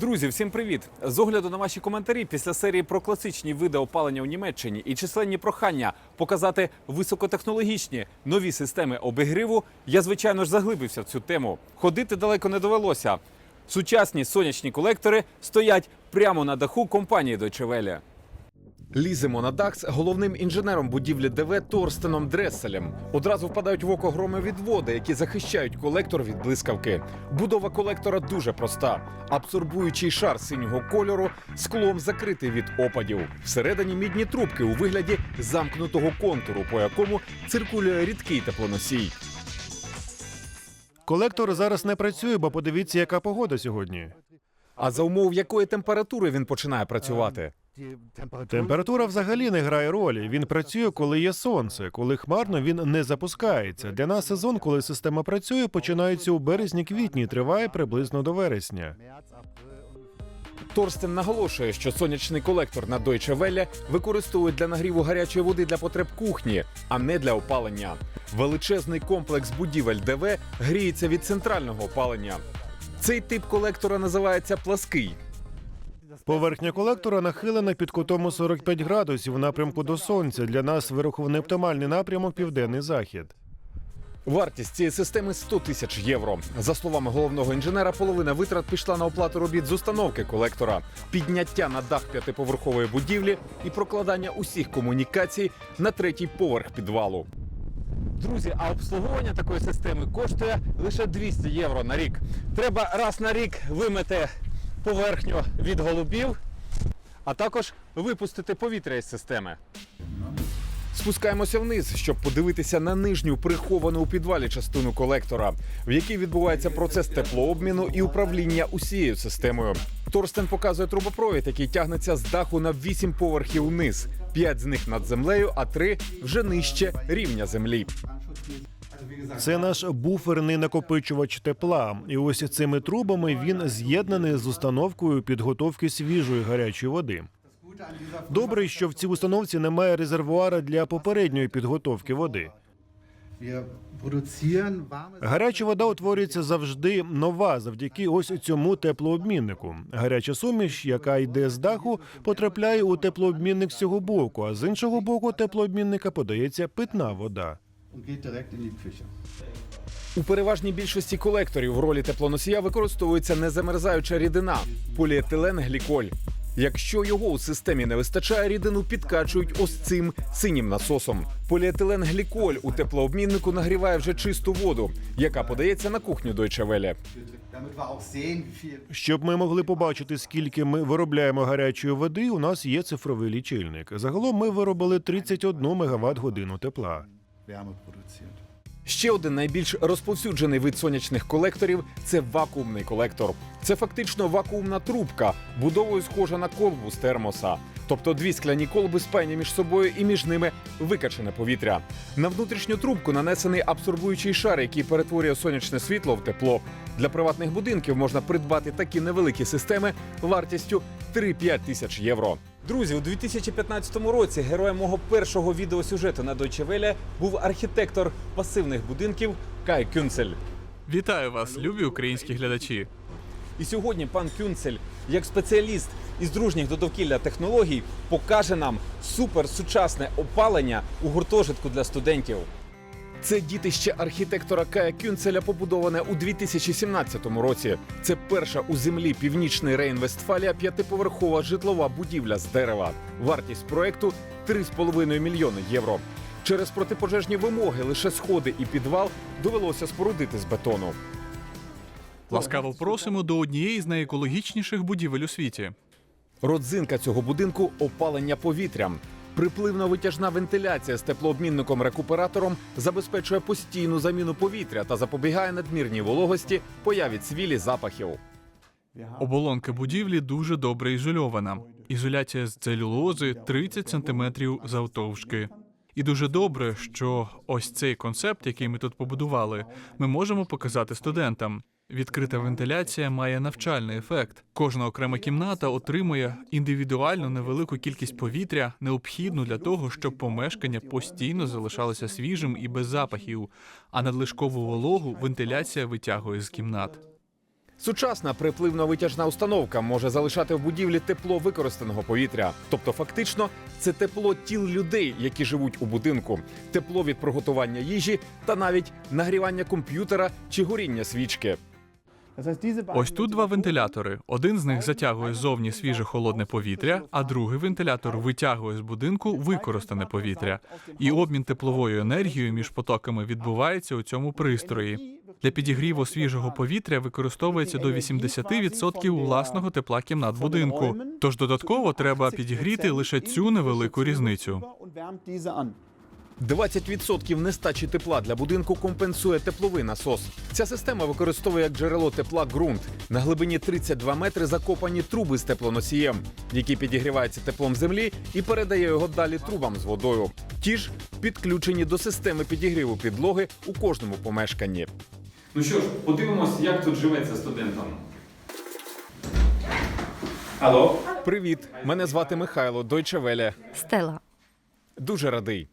Друзі, всім привіт! З огляду на ваші коментарі після серії про класичні види опалення у Німеччині і численні прохання показати високотехнологічні нові системи обігріву, я звичайно ж заглибився в цю тему. Ходити далеко не довелося. Сучасні сонячні колектори стоять прямо на даху компанії Deutsche Welle. Ліземо на дах з головним інженером будівлі ДВ Торстеном Дресселем. Одразу впадають в око громовідводи, які захищають колектор від блискавки. Будова колектора дуже проста: абсорбуючий шар синього кольору, склом закритий від опадів. Всередині мідні трубки у вигляді замкнутого контуру, по якому циркулює рідкий теплоносій. Колектор зараз не працює, бо подивіться, яка погода сьогодні. А за умов якої температури він починає працювати? Температура взагалі не грає ролі. Він працює, коли є сонце. Коли хмарно, він не запускається. Для нас сезон, коли система працює, починається у березні-квітні, триває приблизно до вересня. Торстен наголошує, що сонячний колектор на Deutsche Welle використовують для нагріву гарячої води для потреб кухні, а не для опалення. Величезний комплекс будівель ДВ гріється від центрального опалення. Цей тип колектора називається плаский. Поверхня колектора нахилена під кутом у 45 градусів в напрямку до сонця. Для нас вирахований оптимальний напрямок південний захід. Вартість цієї системи 100 тисяч євро. За словами головного інженера, половина витрат пішла на оплату робіт з установки колектора, підняття на дах п'ятиповерхової будівлі і прокладання усіх комунікацій на третій поверх підвалу. Друзі, а обслуговування такої системи коштує лише 200 євро на рік. Треба раз на рік вимити поверхню від голубів, а також випустити повітря із системи. Спускаємося вниз, щоб подивитися на нижню приховану у підвалі частину колектора, в якій відбувається процес теплообміну і управління усією системою. Торстен показує трубопровід, який тягнеться з даху на 8 поверхів вниз. П'ять з них над землею, а три вже нижче рівня землі. Це наш буферний накопичувач тепла. І ось цими трубами він з'єднаний з установкою підготовки свіжої гарячої води. Добре, що в цій установці немає резервуара для попередньої підготовки води. Гаряча вода утворюється завжди нова завдяки ось цьому теплообміннику. Гаряча суміш, яка йде з даху, потрапляє у теплообмінник з цього боку, а з іншого боку теплообмінника подається питна вода. Und geht direkt in die Küche. У переважній більшості колекторів в ролі теплоносія використовується незамерзаюча рідина поліетилен-гліколь. Якщо його у системі не вистачає, рідину підкачують ось цим синім насосом. Поліетилен-гліколь у теплообміннику нагріває вже чисту воду, яка подається на кухню Deutsche Welle. Щоб ми могли побачити, скільки ми виробляємо гарячої води, у нас є цифровий лічильник. Загалом ми виробили 31 мегаватт годину тепла. Wärme produziert. Ще один найбільш розповсюджений вид сонячних колекторів це вакуумний колектор. Це фактично вакуумна трубка, будовою схожа на колбу з термоса. Тобто дві скляні колби спаяні між собою і між ними викачане повітря. На внутрішню трубку нанесений абсорбуючий шар, який перетворює сонячне світло в тепло. Для приватних будинків можна придбати такі невеликі системи вартістю 3-5 тисяч євро. Друзі, у 2015 році героєм мого першого відеосюжету на Deutsche Welle був архітектор пасивних будинків Кай Кюнцель. Вітаю вас, любі українські глядачі. І сьогодні пан Кюнцель, як спеціаліст із дружніх до довкілля технологій, покаже нам суперсучасне опалення у гуртожитку для студентів. Це дітище архітектора Кая Кюнцеля побудоване у 2017 році. Це перша у землі північний Рейн-Вестфалія п'ятиповерхова житлова будівля з дерева. Вартість проекту 3,5 мільйони євро. Через протипожежні вимоги лише сходи і підвал довелося спорудити з бетону. Ласкаво просимо до однієї з найекологічніших будівель у світі. Родзинка цього будинку опалення повітрям. Припливно-витяжна вентиляція з теплообмінником-рекуператором забезпечує постійну заміну повітря та запобігає надмірній вологості, появі цвілі запахів. Оболонка будівлі дуже добре ізольована. Ізоляція з целюлози 30 см завтовшки. І дуже добре, що ось цей концепт, який ми тут побудували, ми можемо показати студентам. Відкрита вентиляція має навчальний ефект. Кожна окрема кімната отримує індивідуальну невелику кількість повітря, необхідну для того, щоб помешкання постійно залишалося свіжим і без запахів, а надлишкову вологу вентиляція витягує з кімнат. Сучасна припливно-витяжна установка може залишати в будівлі тепло використаного повітря. Тобто, фактично, це тепло тіл людей, які живуть у будинку, тепло від приготування їжі та навіть нагрівання комп'ютера чи горіння свічки. Ось тут два вентилятори. Один з них затягує ззовні свіже холодне повітря, а другий вентилятор витягує з будинку використане повітря. І обмін тепловою енергією між потоками відбувається у цьому пристрої. Для підігріву свіжого повітря використовується до 80% власного тепла кімнат будинку. Тож додатково треба підігріти лише цю невелику різницю. 20% нестачі тепла для будинку компенсує тепловий насос. Ця система використовує як джерело тепла ґрунт. На глибині 32 метри закопані труби з теплоносієм, які підігріваються теплом землі і передає його далі трубам з водою. Ті ж підключені до системи підігріву підлоги у кожному помешканні. Ну що ж, подивимось, як тут живеться студентам. Алло? Привіт, мене звати Михайло Welle. Стела. Дуже радий.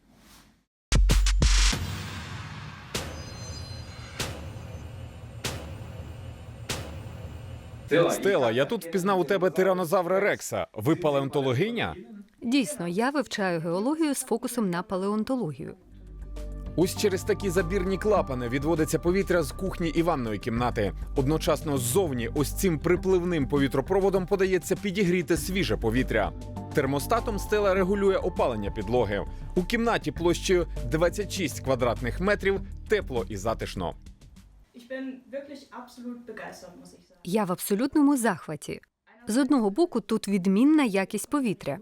Стела. Стела, я тут впізнав у тебе тиранозавра Рекса. Ви палеонтологиня? Дійсно, я вивчаю геологію з фокусом на палеонтологію. Ось через такі забірні клапани відводиться повітря з кухні і ванної кімнати. Одночасно ззовні ось цим припливним повітропроводом подається підігріте свіже повітря. Термостатом стела регулює опалення підлоги. У кімнаті площею 26 квадратних метрів тепло і затишно. Я в абсолютному захваті. З одного боку, тут відмінна якість повітря.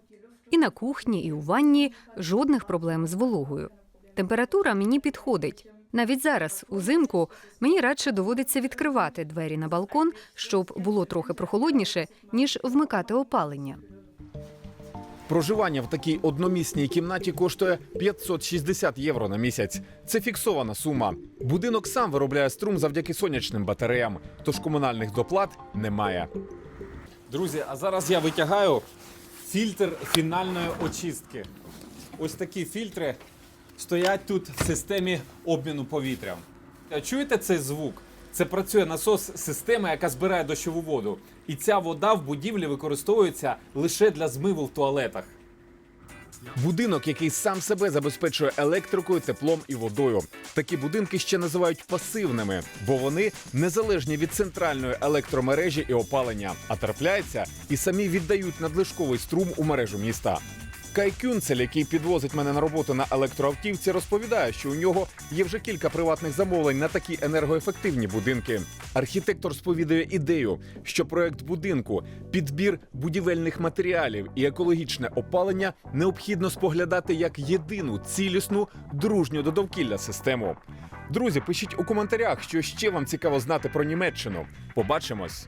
І на кухні, і у ванні жодних проблем з вологою. Температура мені підходить. Навіть зараз, узимку, мені радше доводиться відкривати двері на балкон, щоб було трохи прохолодніше, ніж вмикати опалення. Проживання в такій одномісній кімнаті коштує 560 євро на місяць. Це фіксована сума. Будинок сам виробляє струм завдяки сонячним батареям, тож комунальних доплат немає. Друзі, а зараз я витягаю фільтр фінальної очистки. Ось такі фільтри стоять тут в системі обміну повітря. Чуєте цей звук? Це працює насос системи, яка збирає дощову воду. І ця вода в будівлі використовується лише для змиву в туалетах. Будинок, який сам себе забезпечує електрикою, теплом і водою. Такі будинки ще називають пасивними, бо вони незалежні від центральної електромережі і опалення, а трапляються і самі віддають надлишковий струм у мережу міста. Кай Кюнцель, який підвозить мене на роботу на електроавтівці, розповідає, що у нього є вже кілька приватних замовлень на такі енергоефективні будинки. Архітектор сповідує ідею, що проект будинку, підбір будівельних матеріалів і екологічне опалення необхідно споглядати як єдину цілісну, дружню до довкілля систему. Друзі, пишіть у коментарях, що ще вам цікаво знати про Німеччину. Побачимось.